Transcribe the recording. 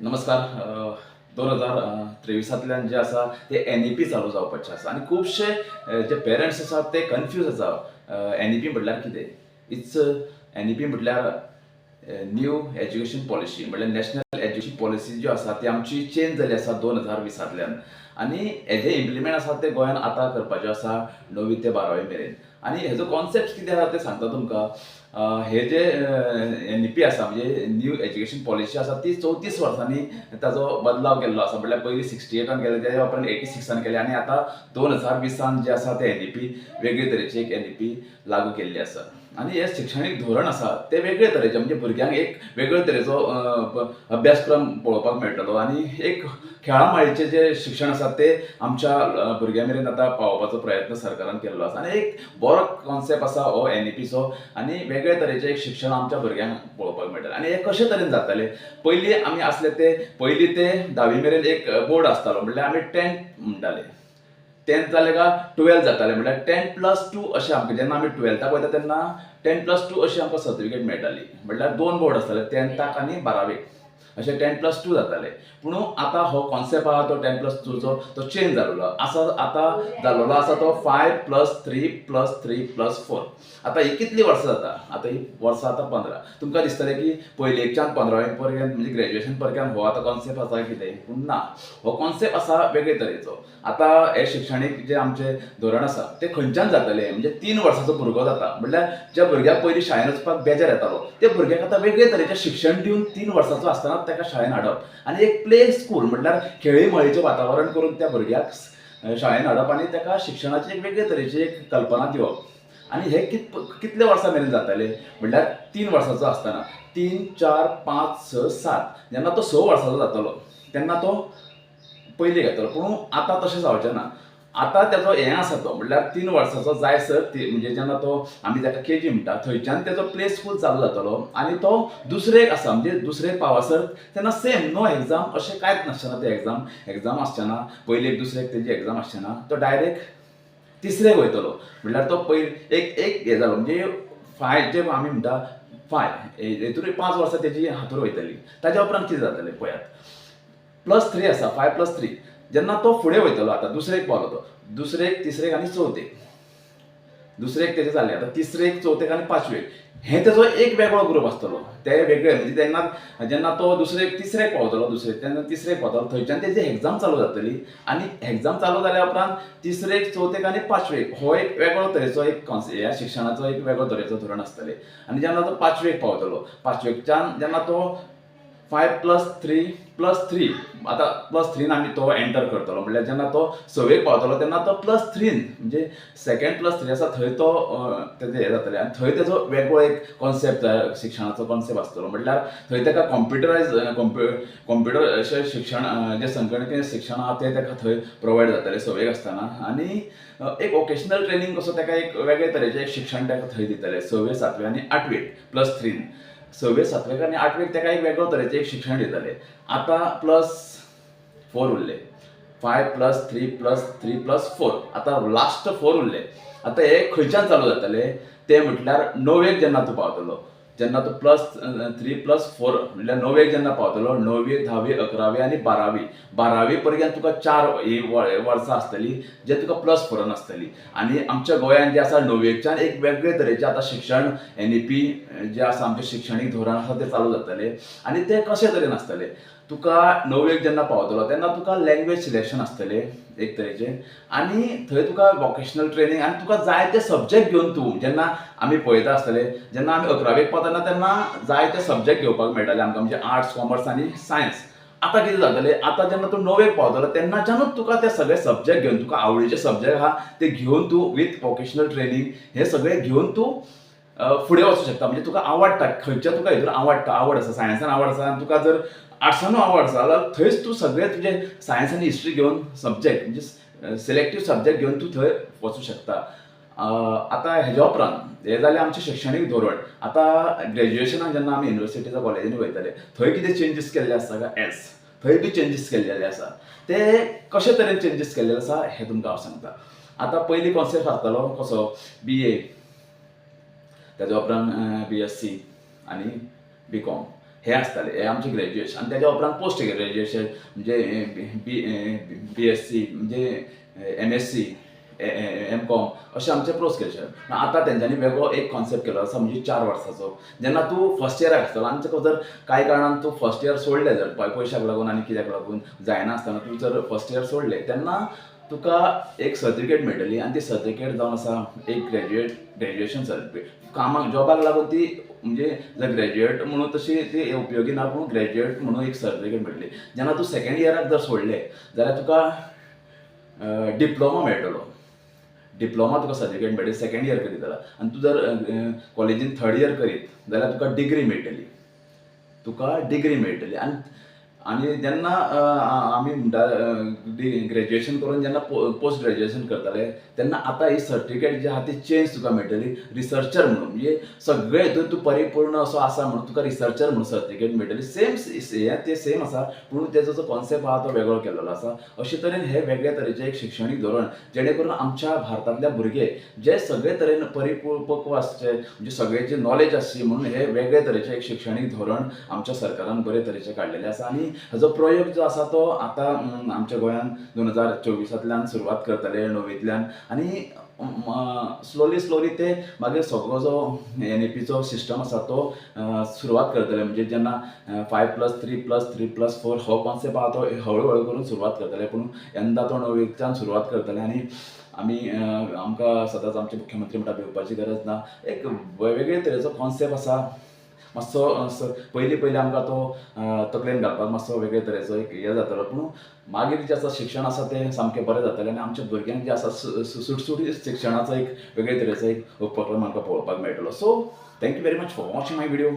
नमस्कार. दोन हजार त्रेविसांतल्यान जे आसा ते एन ई पी चालू जावपाचे आसा आनी खुबशे जे पेरंट्स आसात ते कन्फ्यूज आसा एन ई पी म्हटल्यार कितें? इट्स एन ई पी म्हटल्यार न्यू एज्युकेशन पॉलिसी म्हटल्यार नॅशनल एज्युकेशन पॉलिसी ज्यो आसा ती आमची चेंज जाली आसा दोन हजार विसांतल्यान आनी हेजे इम्प्लिमेंट आसा ते गोंयान आतां करपाचें आसा णवी ते बारावे मेरेन. आनी हेजो कॉन्सेप्ट कितें आसा ते सांगता तुमकां? हे जे एन ई पी आसा म्हणजे न्यू एज्युकेशन पॉलिसी आसा ती चवतीस वर्सांनी ताजो बदलाव केल्लो आसा. म्हटल्यार पयलीं सिक्स्टी एटान केले तेच्या उपरांत एटी सिक्सान केले आनी आतां दोन हजार वीसान जे आसा ते एन ई पी वेगळे तरेची एक एन ई पी लागू केल्ली आसा. आनी हे शिक्षणीक धोरण आसा ते वेगळे तरेचे म्हणजे भुरग्यांक एक वेगळे तरेचो अभ्यासक्रम पळोवपाक मेळटलो. आनी एक खेळा माळेचें जे शिक्षण आसा ते आमच्या भुरग्यां मेरेन आतां पावोवपाचो प्रयत्न सरकारान केल्लो आसा. आनी एक बरो कॉन्सेप्ट आसा हो एन ई पीचो आनी वेगळे तरेचे एक शिक्षण आमच्या भुरग्यांक पळोवपाक मेळटलें. आनी हे कशे तरेन जाताले? पयलीं आमी आसले ते पयलीं ते धावी मेरेन एक बोर्ड आसतालो म्हणल्यार आमी टेंथ म्हणटाले. टेंथ जालें काय टुवेल्थ जाताले म्हणल्यार टेन प्लस टू अशें आमकां जेन्ना आमी टुवेल्थाक वयता तेन्ना टेन प्लस टू अशी आमकां सर्टिफिकेट मेळटाली. म्हणल्यार दोन बोर्ड आसताले टेंथाक आनी बारावेक. अशें टेन प्लस टू जाताले. पूण आतां हो कॉन्सेप्ट आहा तो टेन प्लस टूचो तो चेंज जाल्लो आसा आतां जालोलो आसा तो five plus three plus three plus four आतां ही कितलीं वर्सां जाता? आतां ही वर्सां आतां पंदरा तुमकां दिसतलें की पयलेच्यान पंदरावे पर्यंत म्हणजे ग्रॅज्युएशन पर्यंत हो आतां कॉन्सेप्ट आसा कितें पूण ना हो कॉन्सेप्ट आसा वेगळे तरेचो. आतां हे शिक्षणीक जे आमचे धोरण आसा ते खंयच्यान जातले? म्हणजे तीन वर्साचो भुरगो जाता. म्हणल्यार ज्या भुरग्याक पयलीं शाळेन वचपाक बेजार येतालो त्या भुरग्याक आतां वेगळे तरेचें शिक्षण दिवन तीन वर्साचो आसतना ताका शाळेन हाडप आनी एक प्ले स्कूल म्हटल्यार खेळीमळीचें वातावरण करून त्या भुरग्याक शाळेन हाडप आनी ताका शिक्षणाची एक वेगळे तरेची एक कल्पना दिवप आनी हे कित कितले वर्सां मेरेन जाताले म्हणल्यार तीन वर्साचो आसतना तीन चार पांच स सात. जेन्ना तो स वर्साचो जातलो तेन्ना तो पयली घेतलो पूण आतां तशें जावचें ना. आतां तेजो हें आसा तो म्हणल्यार तीन वर्साचो जायसर ती म्हणजे जेन्ना तो आमी ताका के जी म्हणटा थंयच्यान तेजो प्ले स्कूल चालू जातलो. आनी तो दुसरेक आसा म्हणजे दुसरेक पावसर तेन्ना सेम नो एग्जाम अशें कांयच नासचेना ते एग्जाम एग्जाम आसचेना पयलेक दुसरेक तेजी एग्जाम आसचेना तो डायरेक्ट तिसरेक वयतलो. म्हणल्यार तो पयली एक एक हे जालो म्हणजे फाय जे आमी म्हणटा फाय हेतून पांच वर्सां तेजी हातूर वयतली ताज्या उपरांत कितें जातलें पळयात प्लस थ्री आसा फाय प्लस थ्री जेन्ना तो फुडें वयतलो आतां दुसरेक पावलो तो दुसरेक तिसरेक आनी चवथेक दुसरेक तेजें जालें आतां तिसरेक चवथेक आनी पांचवेक हे तेजो एक वेगळो ग्रूप आसतलो ते वेगळे. म्हणजे तेन्ना जेन्ना तो दुसरेक तिसरेक पावतलो दुसरेक तेन्ना तिसरेक पावतलो थंयच्यान तेजी एग्जाम चालू जातली. आनी एग्जाम चालू जाल्या उपरांत तिसरेक चवथेक आनी पांचवेक हो एक वेगळो तरेचो एक कॉन्से ह्या शिक्षणाचो एक वेगळो तरेचो धोरण आसतलें आनी जेन्ना तो पांचवेक पावतलो पांचवेकच्यान जेन्ना तो five plus three plus three. आतां प्लस थ्रीन आमी तो एंटर करतलो म्हणल्यार जेन्ना तो सवेक पावतलो तेन्ना तो प्लस थ्रीन म्हणजे सेकंड प्लस थ्री आसा थंय तो तेजें हें जातलें. आनी थंय तेजो वेगळो एक कॉन्सेप्ट शिक्षणाचो कॉन्सेप्ट आसतलो म्हणल्यार थंय ताका कॉम्प्युटरायज कॉम्प्यु कॉम्प्युटर अशें शिक्षण जें संगणकीय शिक्षण आहा तें ताका थंय प्रोवायड जातलें सवेक आसतना आनी एक वोकेशनल ट्रेनींग कसो ताका एक वेगळे तरेचें एक शिक्षण ताका थंय दितलें. सवे सातवे आनी आठवे. प्लस थ्रीन सव्वे सातवेक आनी आठवेक ताका एक वेगळो तरेचें एक शिक्षण दिताले आतां प्लस फोर उरले. Five plus three plus three plus four आतां लास्ट फोर उरले. आतां हे खंयच्यान चालू जातले? ते म्हटल्यार णवेक जेन्ना तूं पावतलो. जेन्ना तूं प्लस थ्री प्लस फोर म्हटल्यार णवेक जेन्ना पावतलो णवी धावी अकरावी आनी बारावी. बारावी पर्यंत तुका चार ही वर्सां आसतली जे तुका प्लस फोरान आसतली आनी आमच्या गोंयांत जे आसा णवेच्यान एक वेगळे तरेचें आतां शिक्षण एन ई पी जे आसा आमचें शिक्षणीक धोरण आसा तें चालू जातलें. आनी तें कशे तरेन आसतलें तुका णवेक जेन्ना पावतलो तेन्ना तुका लँग्वेज सिलेक्शन आसतलें एक तरेचें. आनी थंय तुका वोकेशनल ट्रेनींग आनी तुका जाय ते सब्जेक्ट घेवन तूं जेन्ना आमी पळयता आसतले जेन्ना आमी अकरावेक पावतना तेन्ना जाय ते सब्जेक्ट घेवपाक मेळटाले आमकां म्हणजे आर्ट्स कॉमर्स आनी सायन्स आतां कितें जातलें आतां जेन्ना तूं णवेक पावतलो तेन्नाच्यानूच तुका ते सगळे सब्जेक्ट घेवन तुका आवडीचे सब्जेक्ट आहा ते घेवन तूं विथ वोकेशनल ट्रेनींग हे सगळे घेवन तूं फुडें वचूं शकता. म्हणजे तुका आवडटा खंयच्या तुका हितून आवडटा आवड आसा सायन्सान आवड आसा. आनी तुका जर आर्ट्सानू आवड जाला थंयच तूं सगळे तुजे सायन्स आनी हिस्ट्री घेवन सब्जेक्ट म्हणजे सिलेक्टीव सब्जेक्ट घेवन तूं थंय वचूं शकता. आतां हेज्या उपरांत हे जालें आमचें शिक्षणीक धोरण. आतां ग्रेज्युएशनाक जेन्ना आमी युनिवर्सिटीच्या कॉलेजींनी वयताले थंय कितें चेंजीस केल्ले आसता काय एस थंय बी चेंजीस केल्लेले आसा ते कशे तरेन चेंजीस केल्लेले आसा हें तुमकां हांव सांगता. आतां पयलीं कॉन्सेप्ट आसतालो कसो? बी ए तेज्या उपरांत बी एस सी आनी बी कॉम हे आसताले हे आमचे ग्रॅज्युएशन तेज्या उपरांत पोस्ट ग्रॅज्युएशन म्हणजे बी बी एस सी म्हणजे M S C M com अशें आमचे प्रोस केले आतां तेंच्यांनी वेगळो एक कॉन्सेप्ट केलो आसा म्हणजे चार वर्साचो जेन्ना तूं फर्स्ट इयराक आसतलो आनी तुका जर कांय कारणान तूं फर्स्ट इयर सोडलें जर पय- पयशाक लागून आनी कित्याक लागून जायना आसतना तूं जर फर्स्ट इयर सोडलें तेन्ना तुका एक सर्टिफिकेट मेळटली आनी ती सर्टिफिकेट जावन आसा एक ग्रॅज्युएट ग्रॅज्युएशन सर्टिफिकेट कामाक जॉबाक लागून ती म्हणजे जर ग्रॅज्युएट म्हणून तशी ती उपयोगी ना पूण ग्रॅज्युएट म्हणून एक सर्टिफिकेट मेळटली जेन्ना तूं सेकंड इयराक जर सोडलें जाल्यार तुका डिप्लोमा मेळटलो डिप्लोमा तुका सर्टिफिकेट मेळटली सेकंड इयर करीत जाल्यार आनी तूं जर कॉलेजीन थर्ड इयर करीत जाल्यार तुका डिग्री मेळटली तुका डिग्री मेळटली आनी आनी जेन्ना आम्ही आमी म्हणटा ग्रॅज्युएशन करून जेन्ना पोस्ट ग्रॅज्युएशन करताले तेन्ना आतां ही सर्टिफिकेट जी आहा ती चेंज तुका मेळटली रिसर्चर म्हणून. म्हणजे सगळे हितून तूं परिपूर्ण असो आसा म्हणून तुका रिसर्चर म्हणून सर्टिफिकेट मेळटली सेम हें ते सेम आसा पूण तेजो जो कॉन्सेप्ट आहा तो वेगळो केलेलो आसा अशे तरेन हे वेगळे तरेचे एक शिक्षणीक धोरण जेणे करून आमच्या भारतांतल्या भुरगे जे सगळे तरेन परिपक्व आसचे म्हणजे सगळ्याची नॉलेज आसची म्हणून हे वेगळे तरेचे एक शिक्षणीक धोरण आमच्या सरकारान बरे तरेचे काडलेलें आसा आनी आनी हाजो प्रयोग जो आसा तो आतां आमच्या गोंयान दोन हजार चोवीसांतल्यान सुरवात करतले णव्वेंतल्यान आनी स्लोली स्लोली ते मागीर सगळो जो एन ई पीचो सिस्टम आसा तो सुरवात करतले. म्हणजे जेन्ना five plus three plus three plus four हो कॉन्सेप्ट आहा तो हळू हळू करून सुरवात करतले. पूण यंदा तो णवींतल्यान सुरवात करतले. आनी आमी आमकां सदांच आमचे मुख्यमंत्री म्हणटा भिवपाची गरज ना. एक वेगळे तरेचो कॉन्सेप्ट आसा मातसो पयलीं पयलीं आमकां तो तकलेन घालपाक मातसो वेगळे तरेचो एक हे जातालो पूण मागीर जें आसा शिक्षण आसा तें सामकें बरें जातलें आनी आमच्या भुरग्यांक जें आसा सुटसुटी सुटसुटीत शिक्षणाचो एक वेगळे तरेचो एक उपक्रम आमकां पळोवपाक मेळटलो. So thank you very much for watching my video